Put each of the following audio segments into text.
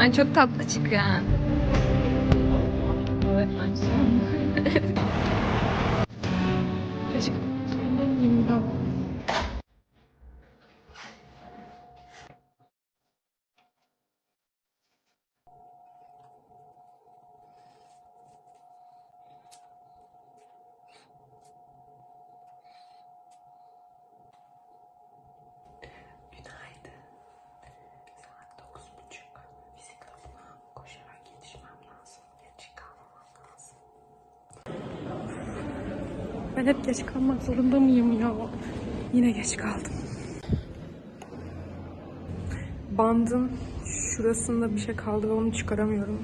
Ay çok tatlı çıkıyor. ha. Keşke. Ben hep geç kalmak zorunda mıyım ya? Yine geç kaldım. Bandın şurasında bir şey kaldı ve onu çıkaramıyorum.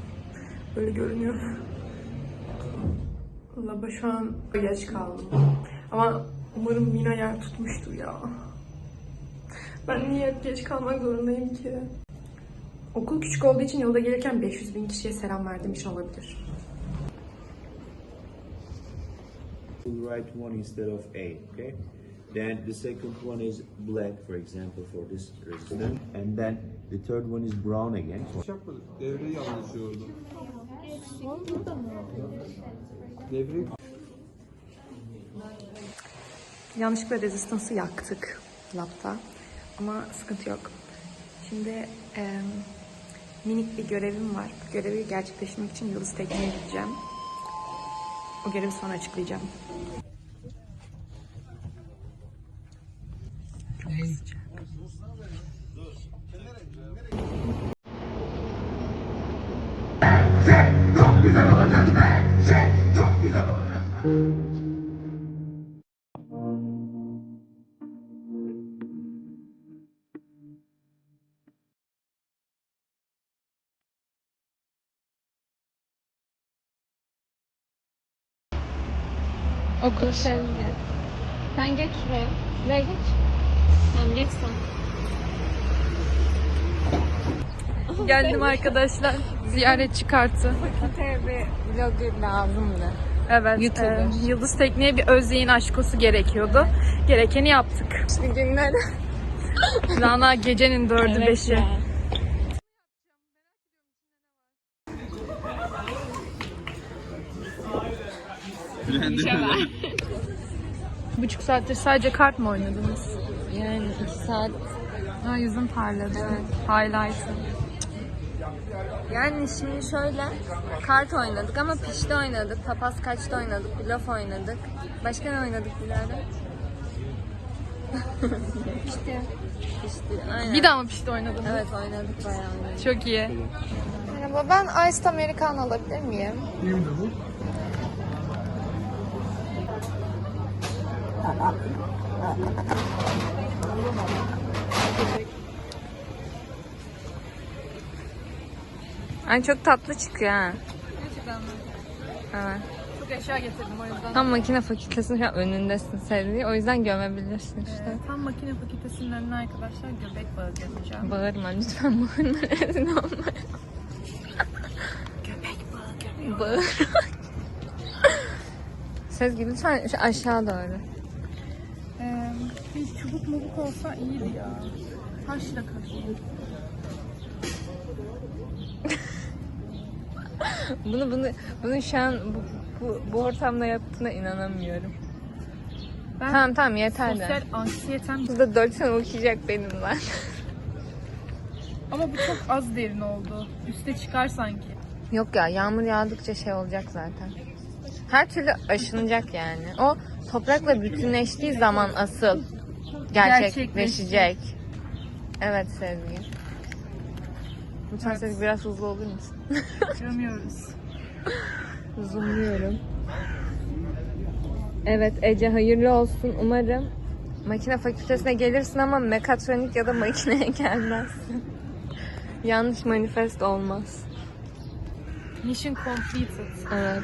Böyle görünüyor. Valla şu an geç kaldım. Ama umarım Mina yer tutmuştur ya. Ben niye hep geç kalmak zorundayım ki? Okul küçük olduğu için yolda gelirken 500 bin kişiye selam verdim için olabilir. We'll write one instead of A, okay? Then the second one is black, for example, for this resistor. And then the third one is brown again. Hiç yapmadık. Devre yanlış yordu. Devre Yanlışlıkla rezistansı yaktık lapta. Ama sıkıntı yok. Şimdi eee, minik bir görevim var. Bu görevi gerçekleştirmek için Yıldız Tekne'ye gideceğim. O görevi sonra açıklayacağım. Çok sıcak. Okul sevgi. Sen geç şuraya. Buraya geç. Tamam geç sen. Geldim arkadaşlar. Ziyaretçi kartı. bir vlogger lazımdı. Evet. YouTuber. e, Yıldız Tekne'ye bir Özyeğin aşkosu gerekiyordu. Gerekeni yaptık. Şimdi günleri. Rana gecenin dördü beşi. Buçuk saattir sadece kart mı oynadınız? Yani iki saat. Ha yüzüm parladı. Highlight'ı. Yani şimdi şöyle kart oynadık ama pişti oynadık. Papaz kaçta oynadık. Blöf oynadık. Başka ne oynadık Dilara? pişti. Pişti. Aynen. Bir daha mı pişti oynadınız? Evet oynadık bayağı oynadık. Çok iyi. Merhaba ben Iced Americano alabilir miyim? Ay çok tatlı çıkıyor ha. Gerçekten mi? Evet. Çok eşya getirdim o yüzden. Tam makine fakültesinin şu an önündesin sevdiği. O yüzden gömebilirsin işte. Tam makine fakültesinin önüne arkadaşlar göbek bağı yapacağım. Bağırma lütfen bağırma. Rezil olma. Göbek bağı göbek. Bağır. Sezgi lütfen şu aşağı doğru. Bir çubuk mubuk olsa iyiydi ya. Taşla kaşıyor. Bunu bunu bunu şu an bu, bu, bu ortamda yaptığına inanamıyorum. Ben tamam tamam yeter de. Sosyal anksiyetem Burada 4 sene okuyacak benim ben. ama bu çok az derin oldu. Üste çıkar sanki. Yok ya yağmur yağdıkça şey olacak zaten. Her türlü aşınacak yani. O toprakla bütünleştiği zaman asıl gerçekleşecek. Evet Sezgi. Lütfen Evet. Sezgi biraz hızlı olur musun? Görmüyoruz. Zoomluyorum. Evet Ece hayırlı olsun. Umarım makine fakültesine gelirsin ama mekatronik ya da makineye gelmezsin. Yanlış manifest olmaz. Mission completed. Evet.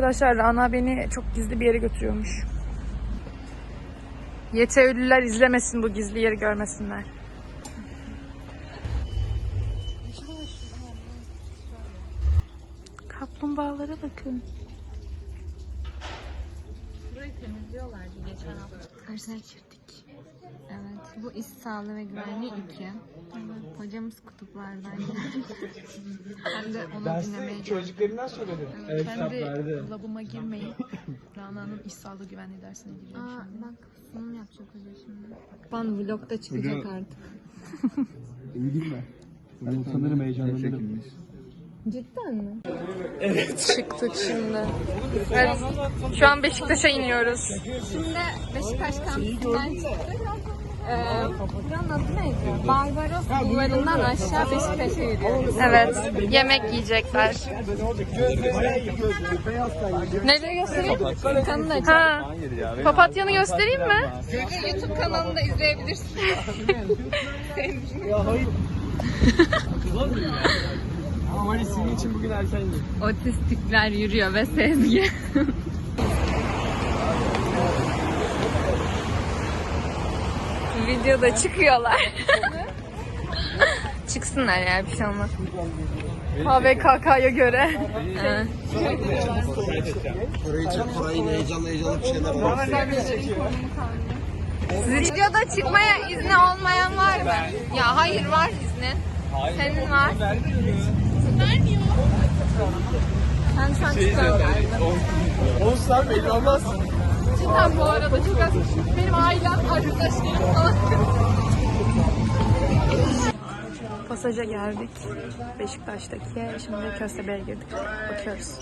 Arkadaşlar Rana beni çok gizli bir yere götürüyormuş. YTÜ'lüler izlemesin bu gizli yeri görmesinler. Kaplumbağalara bakın. temizliyorlardı geçen hafta. Evet. Bu iş sağlığı ve güvenliği 2. Evet. Hocamız kutuplardan geldi. Hem de onu dinlemeye geldim. Çocuklarından söyledi. Evet, kitap verdi. Labıma girmeyin. Rana'nın iş sağlığı güvenliği dersine gireceğim Aa şimdi. bak sunum yapacak hoca şimdi. Ban vlogda çıkacak artık. İyi değil mi? Ben sanırım heyecanlanırım. Cidden mi? Çıktık şimdi. Evet. Şu an Beşiktaş'a iniyoruz. Şimdi Beşiktaş kampüsünden çıktık. Ee, buranın adı neydi? Barbaros bulvarından aşağı Beşiktaş'a gidiyoruz. Evet. Yemek yiyecekler. Nereye göstereyim? Kanını aç. Ha. Papatyanı göstereyim mi? YouTube kanalında izleyebilirsin. Ama hani senin için bugün erken Otistikler yürüyor ve Sezgi. Videoda çıkıyorlar. Çıksınlar ya bir şey olmaz. KVKK'ya göre. Evet. Videoda çıkmaya izni olmayan var mı? Ya hayır var iznin. Senin var. Vermiyor. Sen şu an çıkıyorsun. Olsan belli olmaz. Cidden bu arada çok az. Benim ailem, arkadaşlarım falan. Pasaja geldik. Beşiktaş'taki. Şimdi Köstebe'ye girdik. Bakıyoruz.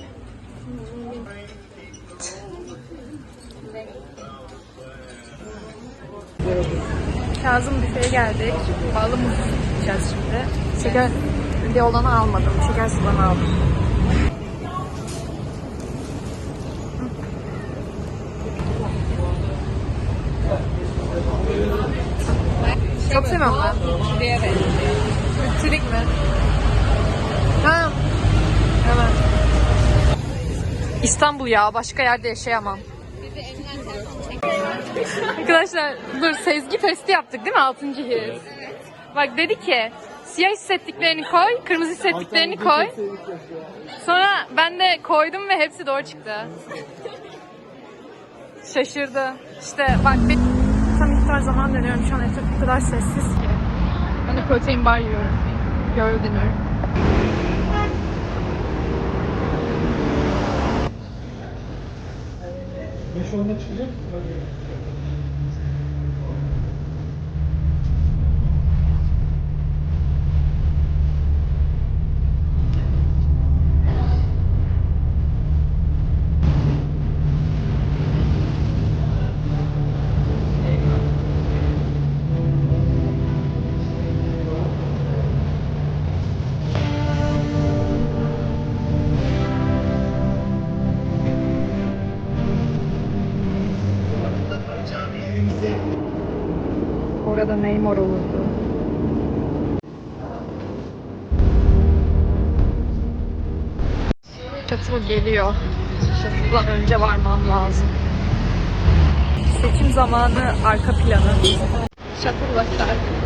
Kazım büfeye geldik. Bağlı muz yiyeceğiz şimdi. Şeker bir olanı almadım. Şeker sulanı aldım. Ben. Diye Trik mi? Ha. Evet. İstanbul ya. Başka yerde yaşayamam. Arkadaşlar dur Sezgi testi yaptık değil mi? Altıncı his. Bak dedi ki siyah hissettiklerini koy, kırmızı hissettiklerini koy. Sonra ben de koydum ve hepsi doğru çıktı. Şaşırdı. İşte bak iftar zaman dönüyorum şu an etraf o kadar sessiz ki. Ben de protein bar yiyorum. Gördüm deniyorum. Beş onda çıkacak. Orada Neymar olurdu. Shuttle geliyor. Shuttle'dan önce varmam lazım. Seçim zamanı arka planı. Shuttle bakar.